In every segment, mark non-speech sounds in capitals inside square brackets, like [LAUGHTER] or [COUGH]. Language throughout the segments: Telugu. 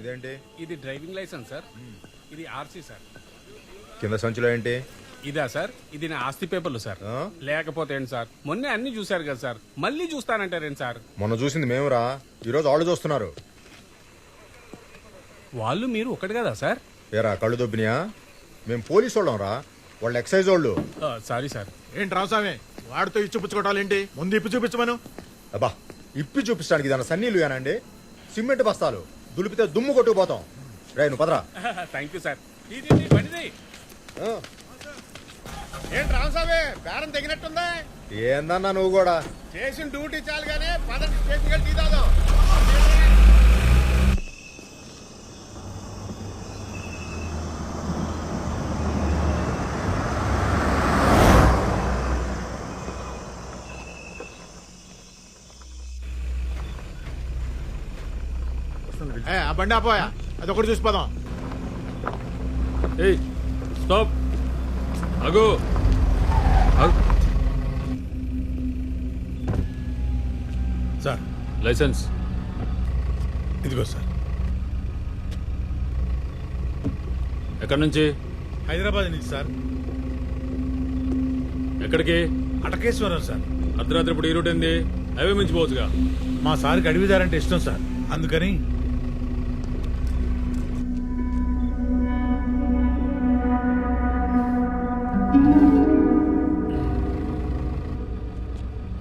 ఇదేంటి? ఇది డ్రైవింగ్ లైసెన్స్ సార్. ఇది ఆర్సీ సార్. కింద సంచిలో ఏంటి? ఇదా సార్. ఇది నా ఆస్తి పేపర్లు సార్? లేకపోతే ఏంటి సార్? మొన్నే అన్ని చూశారు కదా సార్. మళ్ళీ చూస్తానంటారేంటి సార్? మొన్న చూసింది మేమురా. ఈరోజు వాళ్ళు చూస్తున్నారు. వాళ్ళు మీరు ఒకటి కదా సార్? ఏరా కళ్ళు దొబ్బినాయా? మేము పోలీసు వాళ్ళం రా. వాళ్ళు ఎక్సైజ్ వాళ్ళు. Sorry sir. ఏంటి రామస్వామి వాడితో ఇచ్చి పుచ్చుకోవటాలేంటి ముందు ఇప్పు చూపించమను. అబ్బా ఇప్పి చూపించడానికి ఇదన్న సన్నీలు అండి? సిమెంట్ బస్తాలు. దులిపితే దుమ్ము కొట్టుకుపోతాం. రే నువ్వు పదరా. థ్యాంక్ యూ సార్ ఇది ఇది, ఏంటి రామస్వామి బేరం తెగినట్టుందా? ఏందన్నా నువ్వు కూడా? చేసిన డ్యూటీ చాలు కానీ పదండి స్టేషన్ వెళ్ళి టీ ఏ, ఆ బండి ఆపోయా అది ఒకటి చూసిపోదాం ఏయ్ స్టాప్. అగో సార్. లైసెన్స్. ఇదిగో సార్. ఎక్కడి నుంచి? హైదరాబాద్ నుంచి సార్. ఎక్కడికి? అటకేశ్వరం సార్. అర్ధరాత్రి ఇప్పుడు ఈ రూట్ ఏంది? హైవే మించిపోవచ్చుగా. మా సార్కి అడవిదారంటే ఇష్టం సార్. అందుకని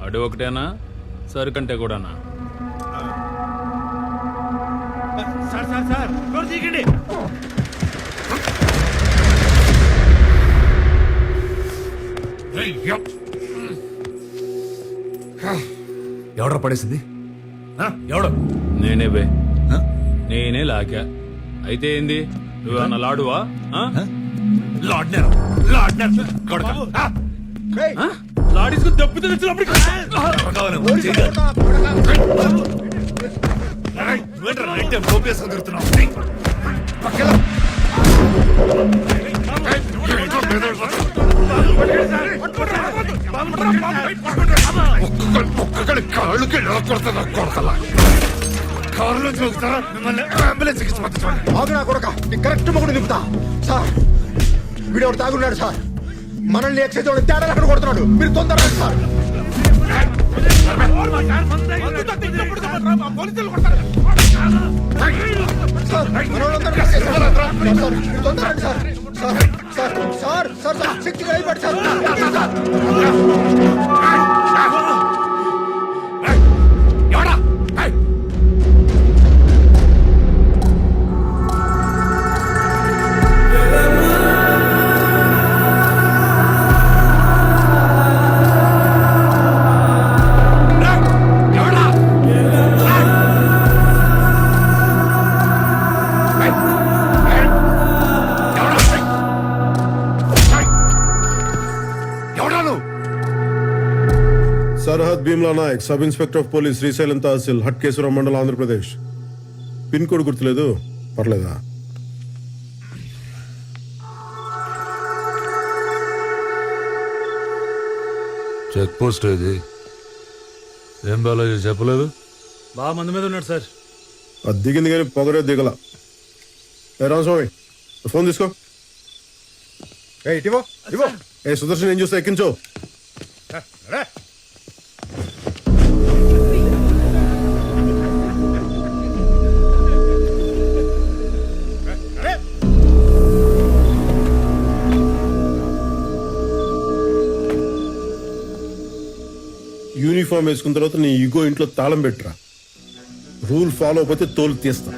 అడు ఒకటేనా? సరుకంటే కూడానా? సార్ పడేసింది? ఎవడు? నేనే బే? నేనే లాకా అయితే ఏంది? నువ్వేమన్నా లాడువా? ఆ? లాడ్నర్ లాడ్నర్. కొడక. ఏయ్, ఏంట్రా మీద ఒక్కొక్కడి కాళ్ళకి కొడతా కొడతలా కారులో చూస్తారా మిమ్మల్ని అంబులెన్స్కి పంపించండి ఆగునా కొడక నీ కరెక్ట్ మొగుడు నింపుతా. సార్ వీడెవడు తాగున్నాడు సార్? మనల్ని ఎక్సైజ్ తేడా అక్కడ కొడుతున్నాడు మీరు తొందరగా sir sir sir, sir excise వాళ్ళు. సార్, సార్, మీరు తొందరగా రండి, sir. Sir, sir, sir, sir, sir, sir. Sir. Bheemla Nayak sub inspector of police Srisailam tehsil Hatkeshwaram మండలం ఆంధ్రప్రదేశ్. పిన్ కోడ్ గుర్తులేదు? పర్లేదా? చెక్ పోస్ట్ ఇది ఏం బాలాజీ చెప్పలేదు? బాగా మంది మీద ఉన్నాడు సార్. అది దిగింది కానీ పొగరే దిగల. ఏ రామస్వామి ఫోన్ తీసుకో. ఇటివో, ఇవ్వు. ఏ సుదర్శన్ ఏం చూస్తే ఎక్కించు. యూనిఫామ్ వేసుకున్న తర్వాత నీ ఈగో ఇంట్లో తాళం పెట్టురా. రూల్ ఫాలో అయిపోతే తోలు తీస్తా.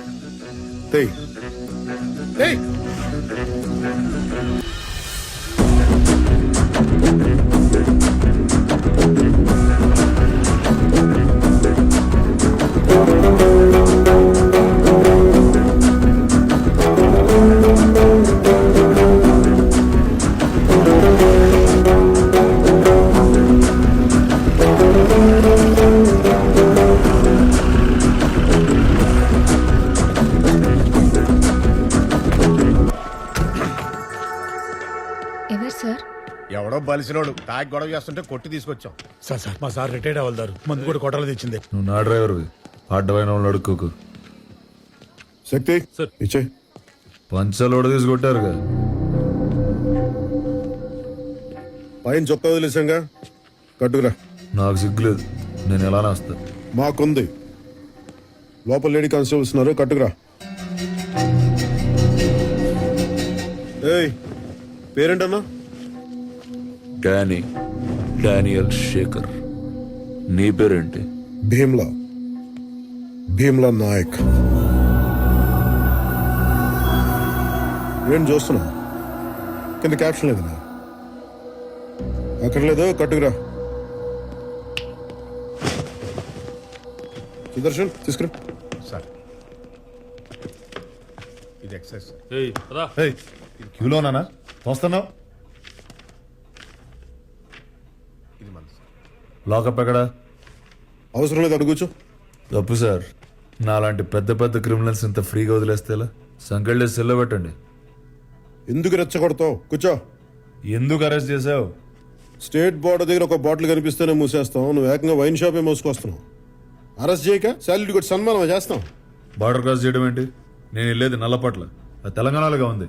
ఎవడో బలిసినోడు తాగి గొడవ చేస్తుంటే కొట్టి తీసుకొచ్చాం. సార్ సార్ మా సార్ రిటైర్డ్ అవ్వదారు మందు కూడా కొట్టాలి తెచ్చింది. నువ్వు నా డ్రైవర్వి అడ్డమైన వాళ్ళు అడుక్కోకు. శక్తి సార్. ఇచ్చే. పంచలోడ తీసుకొట్టారుగా. పైన చొక్కా వదిలేసాంగా కట్టుకురా. నాకు సిగ్గులేదు. నేను ఎలానే వస్తా. మాకుంది. లోపల లేడీ కానిస్టేబుల్స్ ఉన్నారు కట్టుకురా. ఏయ్ పేరేంటన్నా? Danny Daniel Shekhar. నీ పేరేంటి? భీమ్లా. భీమ్లా నాయక్. ఏం చూస్తున్నా కింద క్యాప్షన్ లేదు అక్కడ లేదు కట్టుకురా. సుదర్శన్ తీసుకురా. సార్. ఇది ఎక్సైజ్ సార్ ఏయ్ పదా క్యూలోనా వస్తున్నావు? లాకప్ ఎక్కడా? అవసరం లేదు అడుగుచు తప్పు సార్. నాలాంటి పెద్ద పెద్ద క్రిమినల్స్ ఇంత ఫ్రీగా వదిలేస్తే ఎలా? సంకెళ్ళే సెల్లో పెట్టండి. ఎందుకు రెచ్చగొడతావు? కూర్చో. ఎందుకు అరెస్ట్ చేసావు స్టేట్ బోర్డర్ దగ్గర ఒక బాటిల్ కనిపిస్తేనే మూసేస్తాం. నువ్వు ఏకంగా వైన్ షాపే మోసుకొస్తున్నావు. అరెస్ట్ చేయక శాలరీ కూడా సన్మానం చేస్తాం. బార్డర్ క్రాస్ చేయడం ఏంటి? నేను వెళ్ళేది నల్లపట్ల. అది తెలంగాణలోగా ఉంది.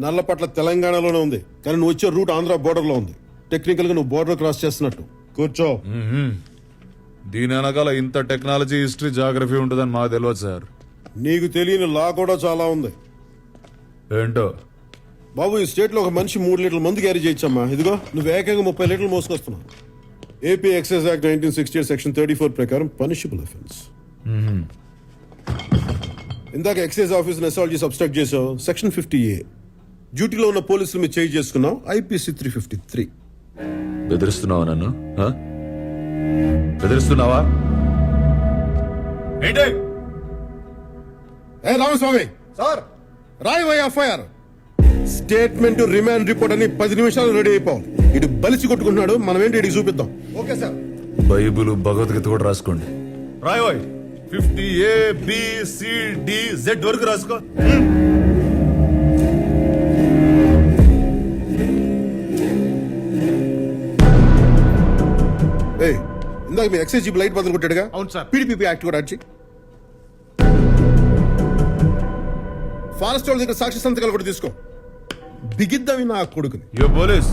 నల్లపట్ల తెలంగాణలోనే ఉంది. కానీ నువ్వు వచ్చే రూట్ ఆంధ్ర బోర్డర్లో ఉంది. టెక్నికల్గా నువ్వు బోర్డర్ క్రాస్ చేస్తున్నట్టు. కూర్చో. దీని వెనకాల ఇంత టెక్నాలజీ హిస్టరీ జాగ్రఫీ ఉంటుందని మాకు తెలియదు సార్. నీకు తెలియని లా కూడా చాలా ఉంది. ఏంటో? బాబు ఈ స్టేట్లో ఒక మనిషి మూడు లీటర్ల మందు క్యారీ చేయొచ్చమ్మా ఇదిగో నువ్వు ఏకంగా ముప్పై లీటర్లు మోసుకొస్తున్నావు. AP excise act nineteen sixty section thirty four ప్రకారం పనిషబుల్ అఫెన్స్ ఇందాక ఎక్సైజ్ ఆఫీస్ అసాల్ట్ చేసి అబ్స్ట్రాక్ట్ చేసావు సెక్షన్ ఫిఫ్టీ ఏ డ్యూటీలో ఉన్న పోలీసులు మీరు చేంజ్ చేసుకున్నావు. ఐపీసీ త్రీ ఫిఫ్టీ త్రీ బెదిరిస్తున్నావా నన్ను? బెదిరిస్తున్నావా? ఏంటి? ఏ రామస్వామి! సార్! రాయవై ఎఫ్ఐఆర్. స్టేట్మెంట్ రిమాండ్ రిపోర్ట్ అని పది నిమిషాలు రెడీ అయిపోవాలి ఇటు బలిసి కొట్టుకుంటున్నాడు మనం ఏంటి ఇటు చూపిద్దాం? Okay sir. బైబుల్ భగవద్గీత కూడా రాసుకోండి. రాయవాయ్ fifty A B C D Z వరకు రాసుకో. ఇందాక మీ ఎక్సైజ్ జీప్ లైట్ బదులు కొట్టాడుగా? అవును సార్. పీడీపీ యాక్ట్ కూడా వచ్చి ఫారెస్ట్ వాళ్ళ దగ్గర సాక్షి సంతకాలు కూడా తీసుకో. బిగిద్దామి నా కొడుకుని. యో పోలీస్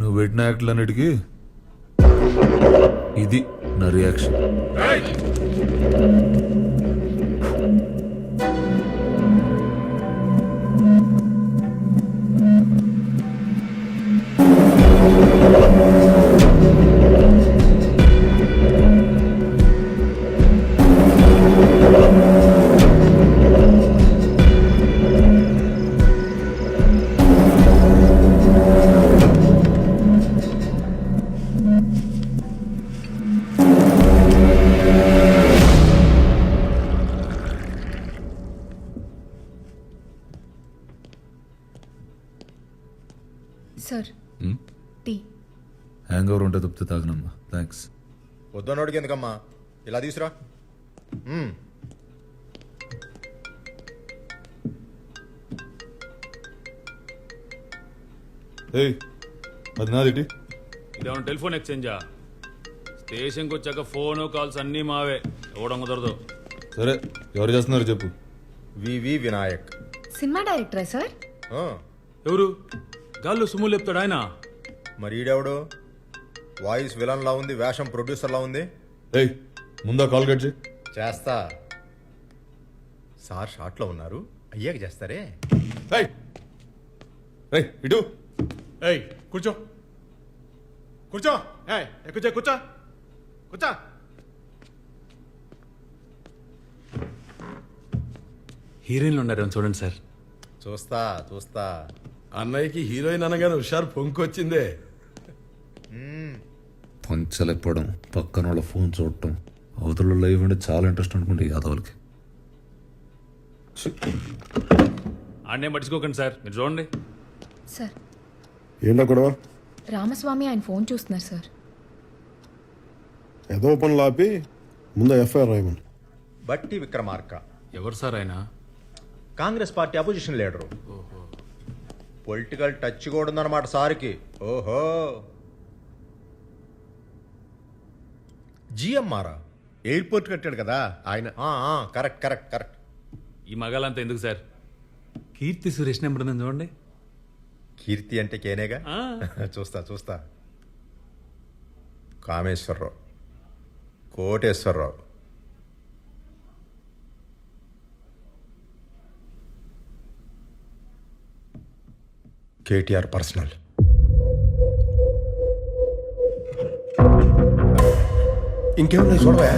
నువ్వు పెట్టిన యాక్ట్లన్నిటికీ ఇది నా reaction sir. Tea. Hang over ఉంటే తప్పితే తాగనమ్మా. థ్యాంక్స్ వద్దన్నోడికి ఎందుకమ్మా? ఇలా తీసురా. మ్మ్. ఏయ్ అది నాది ఇదేమన్నా టెలిఫోన్ ఎక్స్చేంజా? స్టేషన్కి వచ్చాక ఫోన్ కాల్స్ అన్నీ మావే. ఇవ్వడం కుదరదు సరే ఎవరు చేస్తున్నారు చెప్పు. వివి వినాయక్. సినిమా డైరెక్టరా సార్? ఆ, ఎవరు? గాల్లో సుమ్ము లేపుతాడు ఆయన. మరి ఈడెవడు? వాయిస్ విలన్ లా ఉంది వేషం ప్రొడ్యూసర్ లా ఉంది. ఏయ్ ముందా కాల్ కట్ చేయి. చేస్తా. సార్ షార్ట్లో ఉన్నారు అయ్యాక చేస్తారే? ఏయ్ ఏయ్ ఇటు. ఏయ్ కూర్చో. కూర్చో. ఏయ్ కూర్చో కూర్చో. హీరోయిన్లు ఉన్నారు చూడండి సార్. చూస్తా చూస్తా. అన్నయ్యకి హీరోయిన్ అనగానే హుషారు పొంకొచ్చిందే. పంచలేపడం పక్కన వాళ్ళ ఫోన్ చూడటం అవతల లైవ్ అంటే చాలా ఇంట్రెస్ట్ అనుకుంటే యాదవులకి. ఆడనే పట్టించుకోకండి సార్ మీరు చూడండి. సార్. ఏంటో గొడవ? రామస్వామి ఆయన ఫోన్ చూస్తున్నారు సార్. ఏదో పనులు ఆపి ముందు ఎఫ్ఐఆర్ రాయమని. బట్టి విక్రమార్క. ఎవరు సార్ ఆయన? Congress party opposition leader. Political touch కూడా ఉందన్నమాట సార్కి. ఓహో. జిఎంఆరా ఎయిర్పోర్ట్ కట్టాడు కదా ఆయన. Correct correct correct. ఈ మగాలంతా ఎందుకు సార్? కీర్తి సురేష్ నెంబర్ ఉందని చూడండి. కీర్తి అంటే కేనేగా? ఆ. [LAUGHS] చూస్తా చూస్తా. కామేశ్వరరావు. కోటేశ్వరరావు. KTR personal. ఇంకేమున్నాయి చూడవా?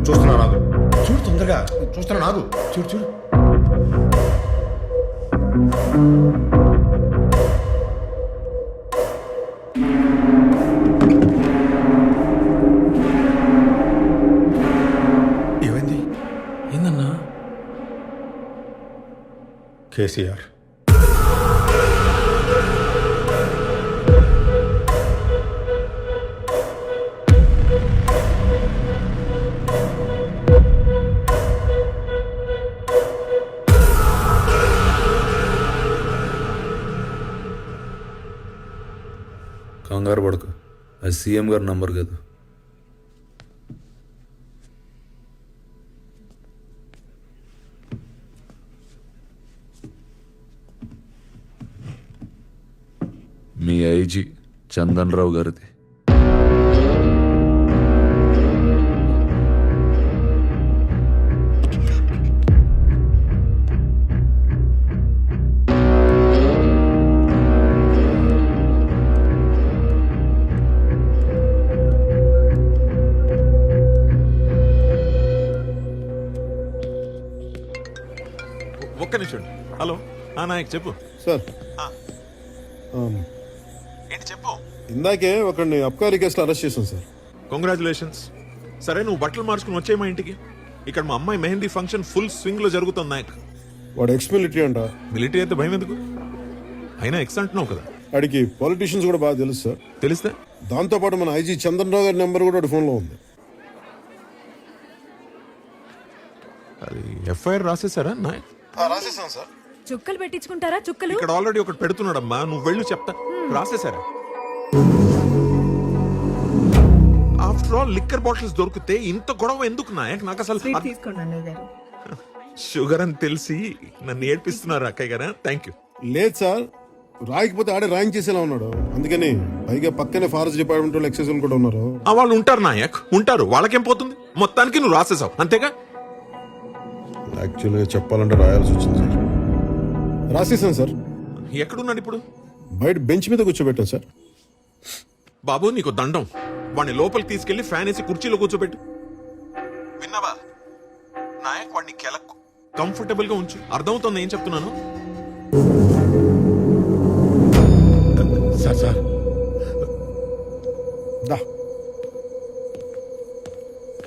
చూస్తున్నా నాగు. చూడు తొందరగా. చూస్తున్నా నాగు. చూడు చూడు. ఏమైంది? ఏందన్నా? కేసీఆర్. కంగారు పడకు. అది సీఎం గారి నంబర్ కాదు. మీ ఐజీ చందన్ రావు గారిది. హలో. ఆ నాయక్ చెప్పు. సార్. ఏంటి చెప్పు? ఇందాకే ఒకరిని అబ్కారీ కేసులో అరెస్ట్ చేశాం సార్. కంగ్రాచులేషన్స్ సరే నువ్వు బట్టలు మార్చుకుని వచ్చే మా ఇంటికి. ఇక్కడ మా అమ్మాయి మెహందీ ఫంక్షన్ ఫుల్ స్వింగ్లో జరుగుతుంది నాయక్. వాడు ఎక్స్ మిలిటరీ అంట. మిలిటరీ అయితే భయం ఎందుకు? అయినా ఎక్స్ అంటున్నావు కదా. వాడికి పాలిటీషియన్స్ కూడా బాగా తెలుసు సార్. తెలిస్తే? దాంతోపాటు మన ఐజీ చంద్రరావు గారి నెంబర్ కూడా వాడి ఫోన్లో ఉంది. అది ఎఫ్ఐఆర్ రాసేసారా నాయక్? రాసేసాం సార్. చుక్కలు పెట్టించుకుంటారా చుక్కలు? ఇక్కడ ఆల్రెడీ ఒకటి పెడుతున్నాడమ్మా. నువ్వు వెళ్ళు చెప్తా. రాసేసారా ఆఫ్టర్ ఆల్ లిక్కర్ బాటిల్స్ దొరికితే ఇంత గొడవ ఎందుకు నాయక్ నాకు అసలు అర్థం- తీసుకోండి అన్నయ్య గారు. షుగర్ అని తెలిసి నన్ను ఏడ్పిస్తున్నారు అక్కయ్య గారా థ్యాంక్ యూ లేదు సార్. రాయకపోతే ఆడే రాయింగ్ చేసేలా ఉన్నాడు. అందుకని పైగా పక్కనే ఫారెస్ట్ డిపార్ట్మెంట్ వాళ్ళు ఎక్సైజ్ వాళ్ళు కూడా ఉన్నారు. ఆ వాళ్ళు ఉంటారు నాయక్. ఉంటారు. వాళ్ళకేం పోతుంది? మొత్తానికి నువ్వు రాసేసావు అంతేగా? యాక్చువల్గా చెప్పాలంటే రాయాల్సి వచ్చింది రాసేసాను సార్. ఎక్కడున్నాడు ఇప్పుడు? బయట బెంచ్ మీద కూర్చోబెట్టాను సార్. బాబు నీకు దండం. వాడిని లోపలికి తీసుకెళ్ళి ఫ్యాన్ వేసి కుర్చీలో కూర్చోబెట్టు. విన్నావా? నాయక్ వాడిని కెలకు. కంఫర్టబుల్గా ఉంచు. అర్థమవుతుంది ఏం చెప్తున్నాను? Sir sir. దా.